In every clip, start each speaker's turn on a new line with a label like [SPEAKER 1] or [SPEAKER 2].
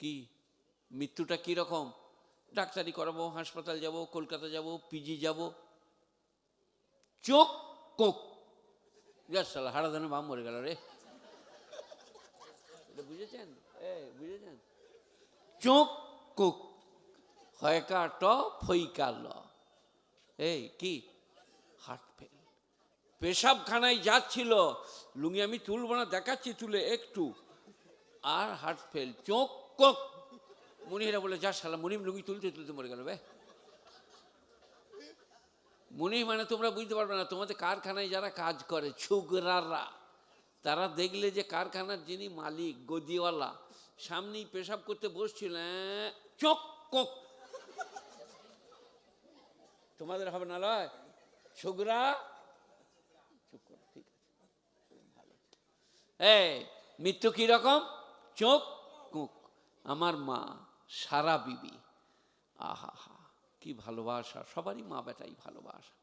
[SPEAKER 1] কি? মৃত্যুটা কি রকম? ডাক্তারি করাবো, হাসপাতাল যাব, কলকাতা যাব পিজি যাব। চোখ কোক। যার সালা হারাধানে বাম মরে গেল রে। বুঝেছেন? বুঝেছেন? চোখ কোক। হয়কা ট, ফইকা ল। এই, কি? Heart fail. পেশাবখানায় যাচ্ছিল। লুঙ্গি আমি তুলব না, দেখাচ্ছি তুলে একটু। আর হার্ট ফেল। চোখ কোক। মনিরা বলে যা শালা মনিম লুঙ্গি তুলতে তুলতে মরে গেল বে। মনি মানে তোমরা বুঝতে পারবে না তোমাদের কারখানায় যারা কাজ করে ছুগরাররা তারা দেখলে যে কারখানার যিনি মালিক গদিওয়ালা সামনেই পেশাব করতে বসছিল অ্যাঁ, চোখ কোক। তোমাদের হবে না লয়? ছুগরা? ঠিক ভালো এই মৃত্যু কি রকম? চোখ আমার মা, সারা বিবি। আহা হা কি ভালোবাসা, সবারই মা বেটাই ভালোবাসা।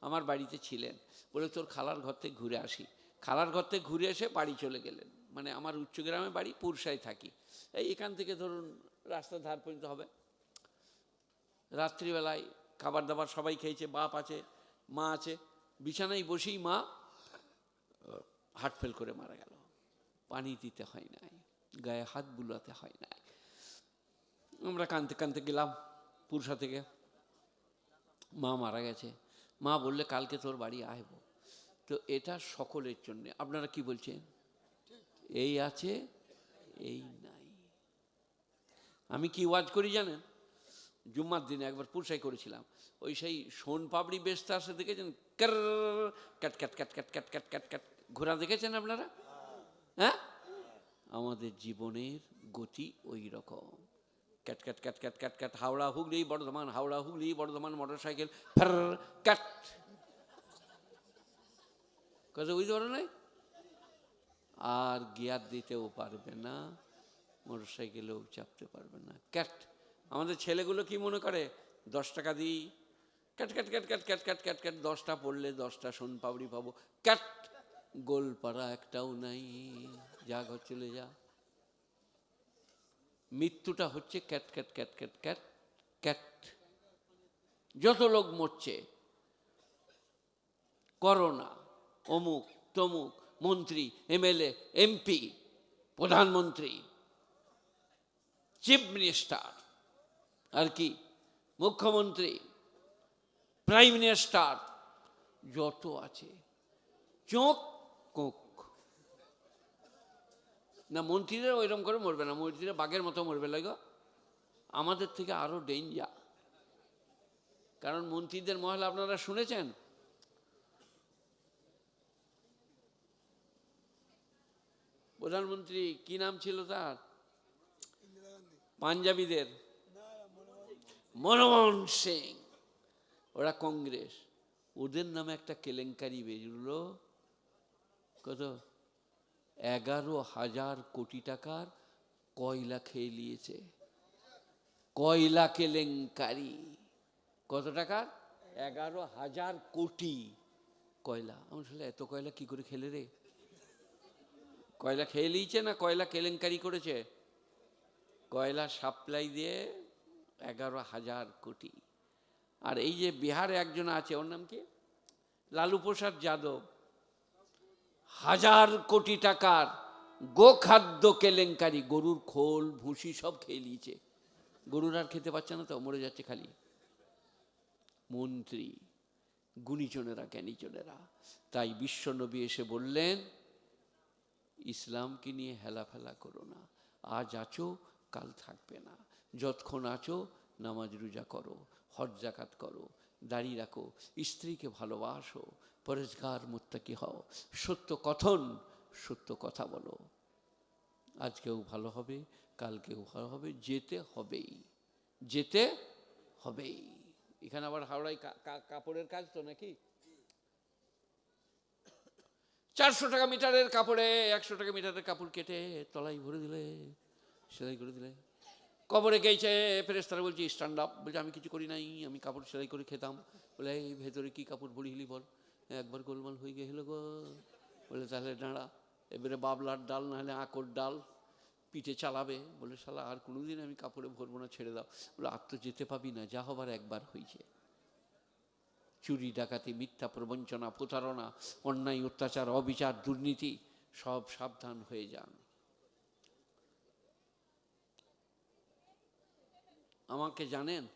[SPEAKER 1] আমার বাড়িতে ছিলেন, বলে তোর খালার ঘর থেকে ঘুরে আসি। খালার ঘর থেকে ঘুরে এসে বাড়ি চলে গেলেন। মানে আমার উচ্চগ্রামে বাড়ি পুরসায় থাকি। এই এখান থেকে ধরুন রাস্তার ধার পর্যন্ত হবে। রাত্রিবেলায় খাবার দাবার সবাই খেয়েছে, বাপ আছে, মা আছে। বিছানায় বসেই মা হার্ট ফেল করে মারা গেল। পানি দিতে হয় নাই। গায়ে হাত বুলাতে হয় না। আমরা কানতে কানতে গেলাম পুরসা থেকে। মা মারা গেছে। মা বললে, কালকে তোর বাড়ি আসব। তো এটা সকলের জন্য। আপনারা কি বলছেন? এই আছে, এই নাই। আমি কি ওয়াজ করি জানেন? জুম্মার দিনে একবার পুরসাই করেছিলাম। ওই সেই সোন পাবড়ি বেস্ত আসে দেখেছেন? কার ক্যাট ক্যাট ক্যাট ক্যাট ক্যাট ক্যাট ক্যাট ঘোরা দেখেছেন আপনারা? হ্যাঁ? আমাদের জীবনের গতি ওই রকম ক্যাট ক্যাট ক্যাট ক্যাট ক্যাট ক্যাট হাওড়া হুগলি বর্ধমান হাওড়া হুগলি বর্ধমান মোটর সাইকেল ক্যাট কথা পারো নাই আর গিয়ার দিতেও পারবে না মোটর সাইকেলেও চাপতে পারবে না ক্যাট আমাদের ছেলেগুলো কি মনে করে দশ টাকা দিই ক্যাট ক্যাট ক্যাট ক্যাট ক্যাট ক্যাট ক্যাট ক্যাট দশটা পড়লে দশটা সোন পাপড়ি পাবো ক্যাট গোলপাড়া একটাও নাই যা ঘর চলে যা। মৃত্যুটা হচ্ছে ক্যাট ক্যাট ক্যাট ক্যাট ক্যাট ক্যাট। যত লোক মরছে, করোনা, অমুক, তমুক, মন্ত্রী, এমএলএ, এমপি, প্রধানমন্ত্রী, চিফ মিনিস্টার, আর কি, মুখ্যমন্ত্রী, প্রাইম মিনিস্টার, যত আছে, চোখ, কোক। না মন্ত্রীরা ওইরকম করে মরবে না, মন্ত্রীরা বাঘের মতো মরবে লাগো আমাদের থেকে আরও ডেঞ্জার কারণ মন্ত্রীদের মহল আপনারা শুনেছেন? প্রধানমন্ত্রী, কি নাম ছিল তার? পাঞ্জাবিদের? মনমোহন সিং। ওরা কংগ্রেস। ওদের নামে একটা কেলেঙ্কারি বেরুলো। কত? এগারো হাজার কোটি টাকার কয়লা খেয়ে নিয়েছে। কয়লা কেলেঙ্কারি। কত টাকার? এগারো হাজার কোটি কয়লা। আমার আসলে এত কয়লা কি করে খেলে রে? কয়লা খেয়ে নিয়েছে না কয়লা কেলেঙ্কারি করেছে? কয়লা সাপ্লাই দিয়ে এগারো হাজার কোটি। আর এই যে বিহারে একজন আছে, ওর নাম কি? লালু প্রসাদ যাদব। হাজার কোটি টাকার গোখাদ্য কেলেঙ্কারি, গরুর খোল, ভুসি সব খেয়ে নিয়েছে। গরুর আর খেতে পাচ্ছে না তো, মরে যাচ্ছে খালি। মন্ত্রী, গুণীজনেরা, জ্ঞানীজনেরা, তাই বিশ্বনবী এসে বললেন, ইসলামকে নিয়ে হেলাফেলা করো না। আজ আছো, কাল থাকবে না। যতক্ষণ আছো, নামাজ রোজা করো, হজ জাকাত করো দাড়ি রাখো, স্ত্রীকে ভালোবাসো পরেশগার মুত্তাকি হও। সত্য কথন, সত্য কথা বলো। আজকেও ভালো হবে কালকেও ভালো হবে, যেতে হবেই যেতে হবেই। এখানে আবার হাওড়ায় কাপড়ের কাজ তো নাকি? চারশো টাকা মিটারের কাপড়ে, একশো টাকা মিটারের কাপড় কেটে তলাই ভরে দিলে, সেলাই করে দিলে। কবরে গেছে ফেরেস্তারা বলছি স্ট্যান্ড আপ বলছে, আমি কিছু করি নাই, আমি কাপড় সেলাই করে খেতাম। বলে, এই ভেতরে কি কাপড় বড়িলি বল। একবার গোলমাল হয়ে গেছিল গো। বলে, তাহলে দাঁড়া, এবারে বাবলার ডাল, নাহলে আঁকর ডাল, পিঠে চালাবে। বলে, শালা, আর কোনোদিন আমি কাপড়ে ভরবো না, ছেড়ে দাও। বলে, আর তো যেতে পাবি না, যা হবার একবার হয়েছে চুরি, ডাকাতি, মিথ্যা প্রবঞ্চনা, প্রতারণা, অন্যায়, অত্যাচার, অবিচার, দুর্নীতি, সব সাবধান হয়ে যান। আমাকে জানেন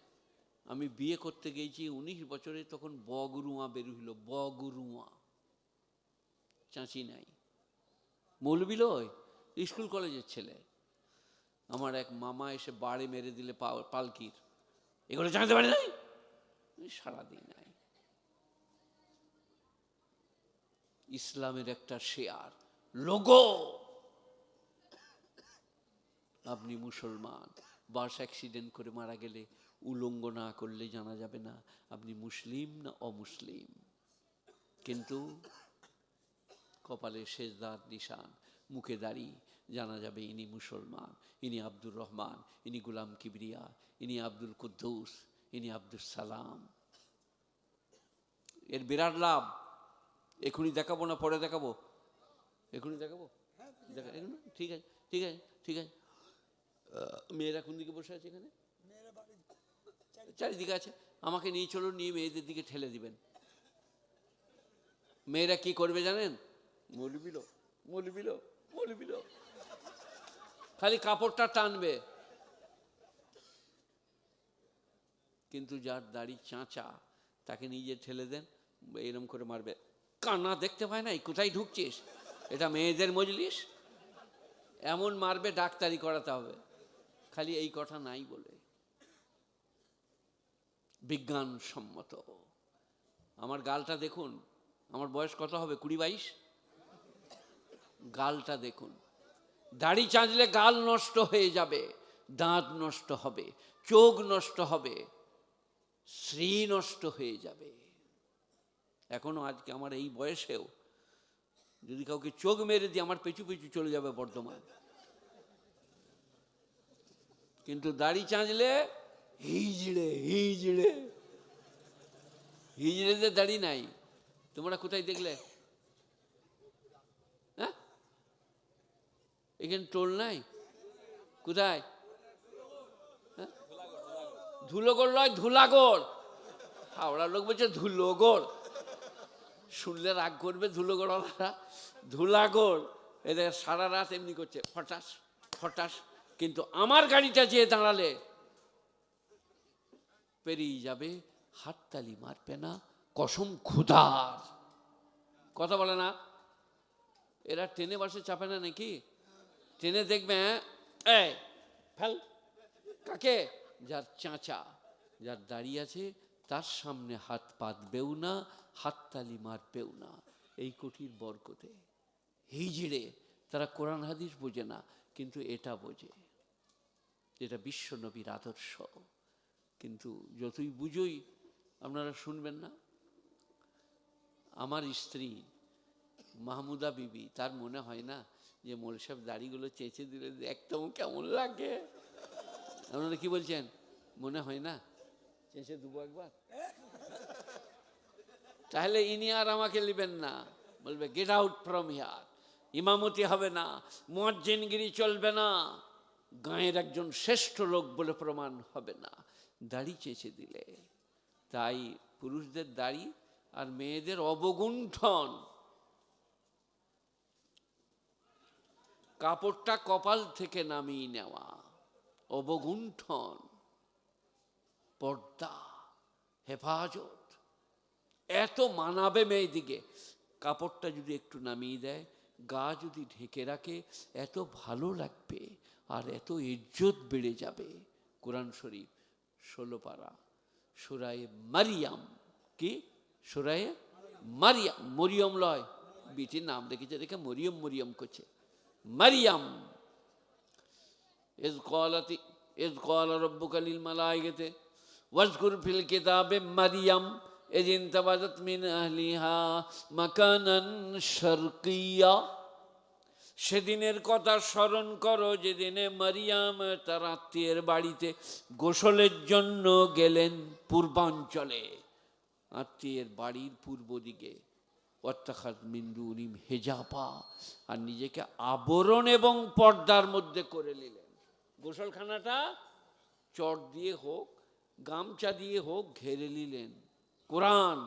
[SPEAKER 1] আমি বিয়ে করতে গিয়েছি উনিশ বছরে, তখন বগরুয়া বেরুইল বগরুয়া। চাঁচি নাই। মৌলবি লয়, স্কুল কলেজের ছেলে। আমার এক মামা এসে বাড়ি মেরে দিলে পালকির। এগুলো জানতে পারি নাই? সারাদিন নাই। ইসলামের একটা শেয়ার, লোগো। আপনি মুসলমান, বাস অ্যাক্সিডেন্ট করে মারা গেলে উলঙ্গ না করলে জানা যাবে না আপনি মুসলিম না অমুসলিম। কিন্তু কপালে শেষদার নিশান, মুখে দাড়ি, জানা যাবে ইনি মুসলমান, ইনি আব্দুর রহমান, ইনি গুলাম কিবরিয়া, ইনি আব্দুল কুদ্দুস, ইনি আব্দুল সালাম। এর বিরাট লাভ। এখনই দেখাবো না পরে দেখাবো? এখনই দেখাবো? দেখা ঠিক আছে ঠিক আছে ঠিক আছে। মেয়েরা কোন দিকে বসে আছে এখানে? চারিদিকে আছে আমাকে নিয়ে চলুন নিয়ে মেয়েদের দিকে ঠেলে দিবেন। মেয়েরা কি করবে জানেন? মলবিল মলবিল মলবিল খালি কাপড়টা টানবে। কিন্তু যার দাড়ি চাঁচা তাকে নিজে ঠেলে দেন এরম করে মারবে। কান্না দেখতে পায় নাই কোথায় ঢুকছিস? এটা মেয়েদের মজলিস? এমন মারবে ডাক্তারি করাতে হবে। খালি এই কথা নাই বলে। বিজ্ঞানসম্মত। আমার গালটা দেখুন, আমার বয়স কত হবে? কুড়ি বাইশ? গালটা দেখুন। দাড়ি চাঁচলে গাল নষ্ট হয়ে যাবে, দাঁত নষ্ট হবে, চোখ নষ্ট হবে শ্রী নষ্ট হয়ে যাবে। এখনও আজকে আমার এই বয়সেও যদি কাউকে চোখ মেরে দিয়ে আমার পেছু পেছু চলে যাবে বর্ধমান। কিন্তু দাড়ি চাঁচলে হিজড়ে হিজড়ে। হিজড়েদের দাড়ি নাই। তোমরা কোথায় দেখলে? হ্যাঁ? এখানে টোল নাই? কোথায়? হ্যাঁ? ধুলোগড় নয়, ধুলাগড়। হাওড়ার লোক বলছে ধুলোগড়। শুনলে রাগ করবে ধুলোগড়ওয়ালারা। ধুলাগড়। এদের সারা রাত এমনি করছে। ফটাস ফটাস। কিন্তু আমার গাড়িটা যেয়ে দাঁড়ালে পেরিয়ে যাবে, হাততালি মারবে না, কসম ক্ষুধার। কথা বলে না? এরা ট্রেনে বাসে চাপে না নাকি? ট্রেনে দেখবে হ্যাঁ? ফেল। কাকে? যার চাঁচা, যার দাঁড়িয়ে আছে, তার সামনে হাত পাতবেও না, হাততালি মারবেও না। এই কঠির বরকতে। হিজড়ে, তারা কোরআন হাদিস বোঝে না, কিন্তু এটা বোঝে। এটা বিশ্বনবীর আদর্শ। কিন্তু যতই বুঝোই, আপনারা শুনবেন না। আমার স্ত্রী মাহমুদা বিবি, তার মনে হয় না যে মোল দাড়িগুলো চেঁচে দিলে একদম কেমন লাগে? আপনারা কি বলছেন? মনে হয় না? চেঁচে দেবো একবার? তাহলে ইনি আর আমাকে নেবেন না। বলবে গেট আউট ফ্রম হিয়ার ইমামতি হবে না। মুয়াজ্জিনগিরি চলবে না। গাঁয়ের একজন শ্রেষ্ঠ লোক বলে প্রমাণ হবে না। দাড়ি চেঁচে দিলে। তাই পুরুষদের দাড়ি আর মেয়েদের অবগুণ্ঠন। কাপড়টা কপাল থেকে নামিয়ে নেওয়া, অবগুণ্ঠন, পর্দা, হেফাজত, এত মানাবে মেয়েদিকে কাপড়টা যদি একটু নামিয়ে দেয়, গা যদি ঢেকে রাখে, এত ভালো লাগবে আর এত ইজ্জত বেড়ে যাবে। কোরআন শরীফ ষোলো পারা। সুরায় মারিয়াম। কি? সুরায় মারিয়াম। মরিয়ম লয়। বিটির নাম দেখেছে দেখে মরিয়ম মরিয়ম করছে। মারিয়াম। এজ কলাতি এজ কলা রব্বুকালিল মালায় গেতে ওয়াজকুর ফিল কিতাবে মারিয়াম। এজ ইন্তাবাজাত মিন আহলিহা মাকানান শরকিয়া। সেদিনের কথা স্মরণ করো যেদিনে মারিয়াম তার আত্মীয়ের বাড়িতে গোসলের জন্য গেলেন পূর্বাঞ্চলে, আত্মীয়ের বাড়ির পূর্ব দিকে। অত্যাখাত মিন্দুনিম হেজাপা আর নিজেকে আবরণ এবং পর্দার মধ্যে করে নিলেন। গোসলখানাটা চট দিয়ে হোক, গামছা দিয়ে হোক, ঘেরে নিলেন। কোরআন